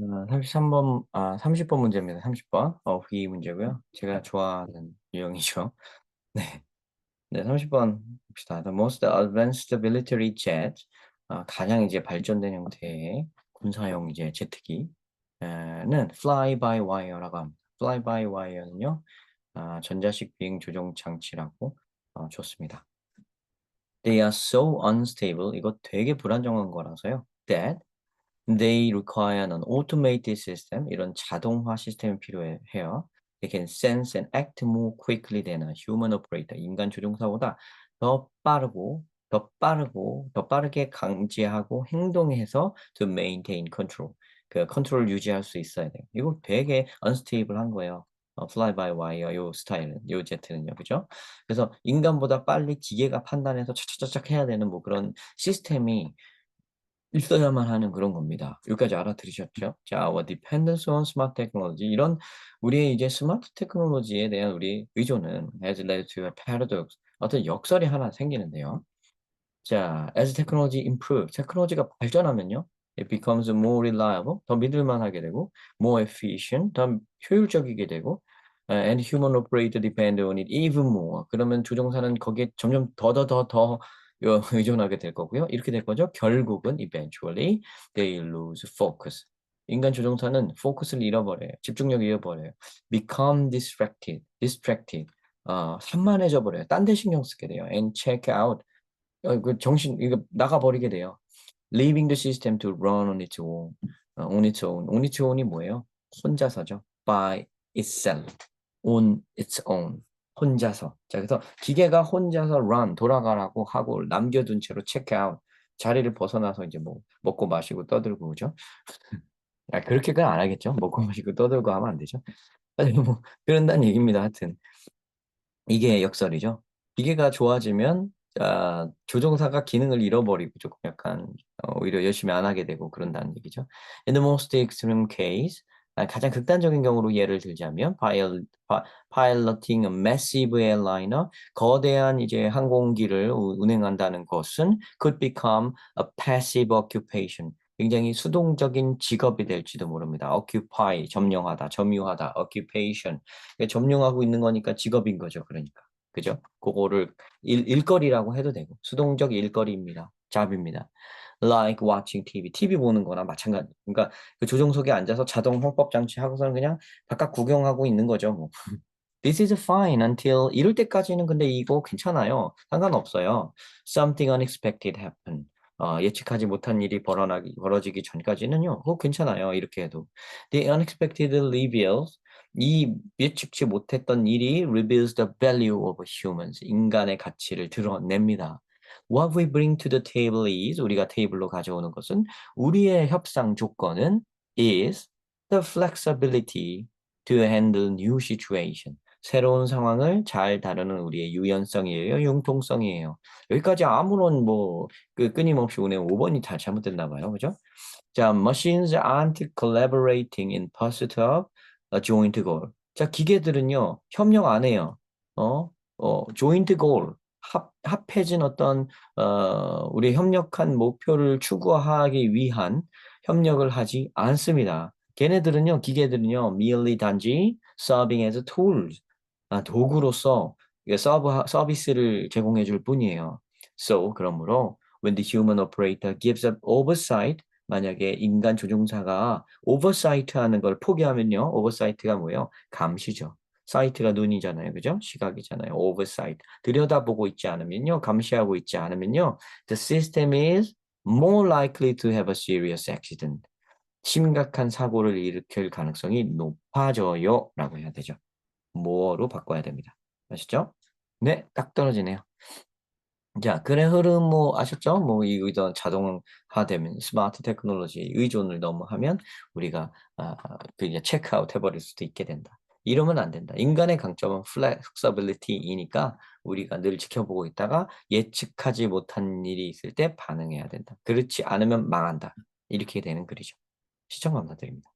어, 33번, 아, 30번 문제입니다. 30번. 어, 이 문제고요. 제가 좋아하는 유형이죠. 네. 네, 30번 봅시다. The most advanced military jet. 아, 가장 이제 발전된 형태의 군사용 이제 제트기는 fly-by-wire라고 합니다. fly-by-wire는요, 아, 전자식 비행 조종 장치라고 어, 좋습니다. They are so unstable. 이거 되게 불안정한 거라서요. That they require an automated system. 이런 자동화 시스템이 필요해요. They can sense and act more quickly than a human operator. 인간 조종사보다 더 빠르고 더 빠르고 더 빠르게 감지하고 행동해서 to maintain control. 그 컨트롤 유지할 수 있어야 돼요. 이거 되게 unstable한 거예요. 어, fly by wire 요 스타일은 요 제트는요 그죠 그래서 인간보다 빨리 기계가 판단해서 차차차착 해야 되는 뭐 그런 시스템이 있어야만 하는 그런 겁니다. 여기까지 알아들으셨죠? 자, our dependence on smart technology 이런 우리의 이제 스마트 테크놀로지에 대한 우리 의존은 has led to a paradox 어떤 역설이 하나 생기는데요. 자, as technology improve 테크놀로지가 발전하면요. it becomes more reliable 더 믿을만하게 되고 more efficient 더 효율적이게 되고 uh, and human operator depend on it even more 그러면 조종사는 거기에 점점 더더더더 의존하게 될 거고요. 이렇게 될 거죠. 결국은 eventually they lose focus. 인간 조종사는 포커스를 잃어버려요. 집중력을 잃어버려요. become distracted, distracted. 어, 산만해져 버려요. 딴 데 신경 쓰게 돼요. and check out. 어, 그 정신 이거 나가 버리게 돼요. leaving the system to run on its own. 어, on its own. on its own이 뭐예요? 혼자서죠. by itself. on its own. 혼자서. 자, 그래서 기계가 혼자서 run, 돌아가라고 하고 남겨둔 채로 out. 자리를 벗어나서 이제 뭐 먹고 마시고 떠들고 그죠? 아, 그렇게는 안 하겠죠. 먹고 마시고 떠들고 하면 안 되죠. 뭐 그런다는 얘기입니다. 하여튼 이게 역설이죠. 기계가 좋아지면 아, 조종사가 기능을 잃어버리고 조금 약간 어, 오히려 열심히 안 하게 되고 그런다는 얘기죠. In the most extreme case, 아, 가장 극단적인 경우로 예를 들자면 piloting a massive 거대한 이제 항공기를 우- 운행한다는 것은 could become a passive occupation. 굉장히 수동적인 직업이 될지도 모릅니다. occupy, 점령하다, 점유하다, occupation. 그러니까 점령하고 있는 거니까 직업인 거죠. 그러니까. 그죠? 그거를 일, 일거리라고 해도 되고 수동적 일거리입니다. 잡입니다. like watching TV, TV 보는 거나 마찬가지. 그러니까 그 조종석에 앉아서 자동 홍법 장치 하고서는 그냥 바깥 구경하고 있는 거죠. 뭐. This is fine until 이럴 때까지는 근데 이거 괜찮아요. 상관없어요. Something unexpected happen. 어, 예측하지 못한 일이 벌어나기, 벌어지기 전까지는요. 어, 괜찮아요. 이렇게 해도. The unexpected reveals 이 예측치 못했던 일이 reveals the value of humans. 인간의 가치를 드러냅니다. What we bring to the table is 우리가 테이블로 가져오는 것은 우리의 협상 조건은 is the flexibility to handle new situation. 새로운 상황을 잘 다루는 우리의 유연성이에요, 융통성이에요. 여기까지 아무런 뭐 그 끊임없이 오네 5번이 다 잘못됐나 봐요, 그죠? 자, machines aren't collaborating in pursuit of a joint goal. 자, 기계들은요 협력 안 해요. 어, 어, joint goal. 합, 합해진 어떤 어, 우리 협력한 목표를 추구하기 위한 협력을 하지 않습니다. 걔네들은요, 기계들은요, merely 단지 serving as tools, 아, 도구로서 서브, 서비스를 제공해 줄 뿐이에요. So, 그러므로 when the human operator gives up oversight, 만약에 인간 조종사가 oversight 하는 걸 포기하면요, oversight가 뭐예요? 감시죠. 사이트가 눈이잖아요. 그죠? 시각이잖아요. oversight. 들여다보고 있지 않으면요. 감시하고 있지 않으면요. The system is more likely to have a serious accident. 심각한 사고를 일으킬 가능성이 높아져요. 라고 해야 되죠. more로 바꿔야 됩니다. 아시죠? 네, 딱 떨어지네요. 자, 글의 흐름 뭐 아셨죠? 뭐 이런 자동화되면 스마트 테크놀로지 의존을 너무 하면 우리가 아, 그 이제 체크아웃 해버릴 수도 있게 된다. 이러면 안 된다. 인간의 강점은 플렉서빌리티이니까 우리가 늘 지켜보고 있다가 예측하지 못한 일이 있을 때 반응해야 된다. 그렇지 않으면 망한다. 이렇게 되는 글이죠. 시청 감사드립니다.